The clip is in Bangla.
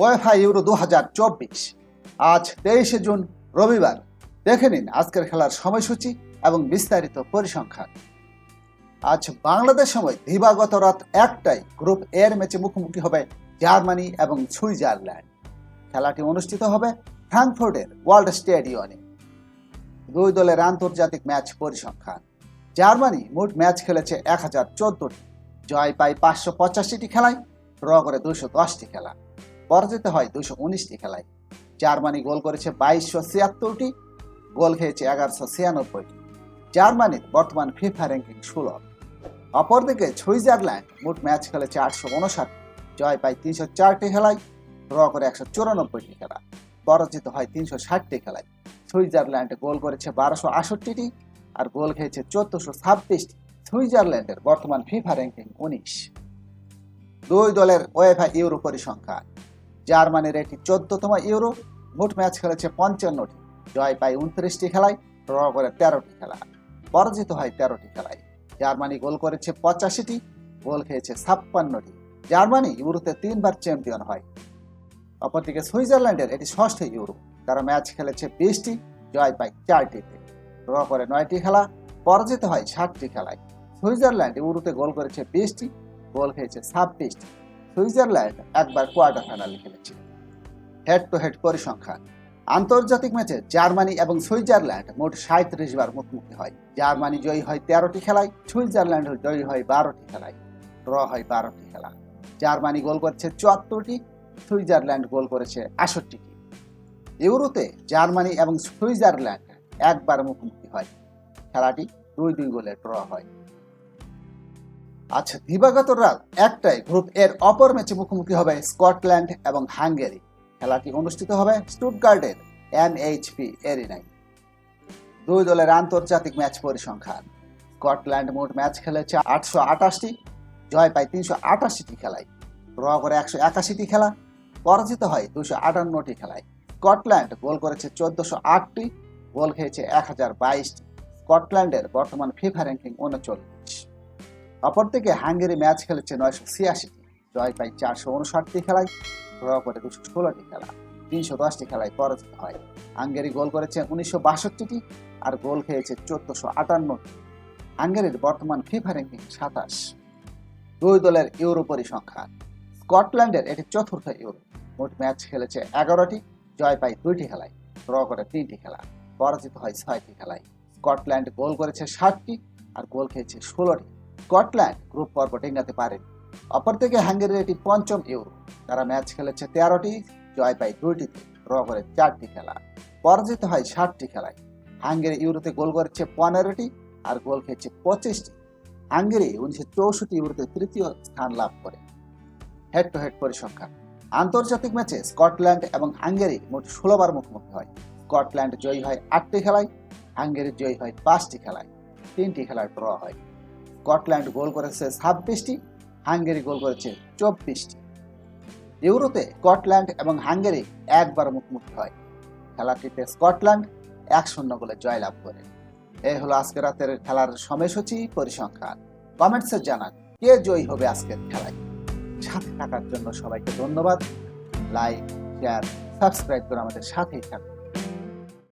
ওয়েফা ইউরো দু হাজার চব্বিশ। আজ তেইশে জুন, রবিবার। দেখে নিন আজকের খেলার সময়সূচি এবং বিস্তারিত পরিসংখ্যান। আজ বাংলাদেশ সময় দিবাগত রাত একটাই গ্রুপ এর ম্যাচে মুখোমুখি হবে জার্মানি এবং সুইজারল্যান্ড। খেলাটি অনুষ্ঠিত হবে ফ্রাঙ্কফুর্টের ওয়ার্ল্ড স্টেডিয়ামে। দুই দলের আন্তর্জাতিক ম্যাচ পরিসংখ্যান। জার্মানি মোট ম্যাচ খেলেছে এক হাজার চোদ্দটি। জয় পায় পাঁচশো পঁচাশিটি খেলায়, ড্র করে দুশো দশটি খেলা। পরাজিত হয় দুইশো উনিশটি খেলায়। জার্মানি গোল করেছে বাইশশো ছিয়াত্তরটি, গোল খেয়েছে এগারোশো ছিয়ানব্বইটি। জার্মানির বর্তমান ফিফা র্যাঙ্কিং ষোলো অপরদিকে সুইজারল্যান্ড মোট ম্যাচ খেলেছে আটশো উনষাট জয় পায় তিনশো চারটি খেলায়, ড্র করে একশো চুরানব্বইটি খেলা। পরাজিত হয় তিনশো ষাটটি খেলায়। সুইজারল্যান্ড গোল করেছে বারোশো আষট্টিটি আর গোল খেয়েছে চোদ্দশো ছাব্বিশটি। সুইজারল্যান্ডের বর্তমান ফিফা র্যাঙ্কিং উনিশ। দুই দলের ওয়েফা ইউরো পরিসংখ্যান জার্মানির এটি চোদ্দতম ইউরো, মোট ম্যাচ খেলেছে পঞ্চান্নটি। জয় পায় উনত্রিশটি খেলায়, ড্র করে তেরোটি খেলা। পরাজিত হয় তেরোটি খেলায়। জার্মানি গোল করেছে পঁচাশিটি, গোল খেয়েছে ছাপ্পান্নটি। জার্মানি ইউরোতে তিনবার চ্যাম্পিয়ন হয়। অপরদিকে সুইজারল্যান্ডের এটি ষষ্ঠ ইউরো, তারা ম্যাচ খেলেছে বিশটি, জয় পায় চারটিতে। ড্র করে নয়টি খেলা, পরাজিত হয় ষাটটি খেলায়। সুইজারল্যান্ড ইউরোতে গোল করেছে বিশটি, গোল খেয়েছে ছাব্বিশটি। সুইজারল্যান্ড একবার কোয়ার্টার ফাইনালে খেলেছে। হেড টু হেড পরিসংখ্যান। আন্তর্জাতিক ম্যাচে জার্মানি এবং সুইজারল্যান্ড মোট সাঁত্রিশ বার মুখোমুখি হয়। জার্মানি জয়ী হয় তেরোটি খেলায়, সুইজারল্যান্ড জয়ী হয় বারোটি খেলায়। ড্র হয় বারোটি খেলা। জার্মানি গোল করেছে চুয়াত্তরটি, সুইজারল্যান্ড গোল করেছে আষট্টিটি। ইউরোতে জার্মানি এবং সুইজারল্যান্ড একবার মুখোমুখি হয়। খেলাটি দুই দুই গোলে ড্র হয়। আচ্ছা দিবাগত রাত একটাই গ্রুপ এর অপর ম্যাচে মুখোমুখি হবে স্কটল্যান্ড এবং হাঙ্গেরি। খেলাটি অনুষ্ঠিত হবে স্টুটগার্ডের এনএইচপি এরিনায়। দুই দলের আন্তর্জাতিক ম্যাচ পরিসংখ্যান। স্কটল্যান্ড মোট ম্যাচ খেলেছে আটশো আটাশটি, জয় পায় তিনশো আটাশিটি খেলায়। ড্র করে একশো একাশিটি খেলা, পরাজিত হয় দুশো আটান্নটি খেলায়। স্কটল্যান্ড গোল করেছে চোদ্দশো আটটি, গোল খেয়েছে এক হাজার বাইশটি। স্কটল্যান্ডের বর্তমান ফিফা র্যাঙ্কিং উনচল্লিশ। অপরদিকে হাঙ্গেরি ম্যাচ খেলেছে নয়শো ছিয়াশিটি জয় পায় চারশো উনষাটটি খেলায়। ড্র করে দুশো ষোলোটি খেলা। তিনশো দশটি খেলায় পরাজিত হয়। হাঙ্গেরি গোল করেছে উনিশশো বাষট্টিটি আর গোল খেয়েছে চোদ্দশো আটান্নটি। হাঙ্গেরির বর্তমান ফিফা র্যাঙ্কিং সাতাশ। দুই দলের ইউরো পরিসংখ্যান স্কটল্যান্ডের এটি চতুর্থ ইউরো মোট ম্যাচ খেলেছে এগারোটি, জয় পায় দুইটি খেলায়। ড্র করে তিনটি খেলা। পরাজিত হয় ছয়টি খেলায়। স্কটল্যান্ড গোল করেছে ষাটটি আর গোল খেয়েছে ষোলোটি। স্কটল্যান্ড গ্রুপ পর্ব ডেঙ্গাতে পারে। অপরদিকে হাঙ্গেরির এটি পঞ্চম ইউরো, তারা ম্যাচ খেলেছে তেরোটি, জয় পায় দুইটিতে, ড্র করে চারটি খেলা। পরাজিত হয় ষাটটি খেলায়। হাঙ্গেরি ইউরোতে গোল করেছে পনেরোটি আর গোল খেয়েছে পঁচিশটি। হাঙ্গেরি উনিশশো চৌষট্টি ইউরোতে তৃতীয় স্থান লাভ করে। হেড টু হেড পরিসংখ্যান। আন্তর্জাতিক ম্যাচে স্কটল্যান্ড এবং হাঙ্গেরি মোট ষোলোবার মুখোমুখি হয়। স্কটল্যান্ড জয়ী হয় আটটি খেলায়, হাঙ্গেরি জয়ী হয় পাঁচটি খেলায়। তিনটি খেলায় ড্র হয়। স্কটল্যান্ড গোল করেছে ছাব্বিশটি, হাঙ্গেরি গোল করেছে চব্বিশটি। ইউরোতে স্কটল্যান্ড এবং হাঙ্গেরি একবার মুখোমুখি হয়। খেলাটিতে স্কটল্যান্ড এক শূন্য গোলে জয়লাভ করে। এই হলো আজকে রাতের খেলার সময়সূচি, পরিসংখ্যান। কমেন্টসে জানান, কে জয়ী হবে আজকের খেলায়? সাথে থাকার জন্য সবাইকে ধন্যবাদ। লাইক, শেয়ার, সাবস্ক্রাইব করে আমাদের সাথেই থাকুন।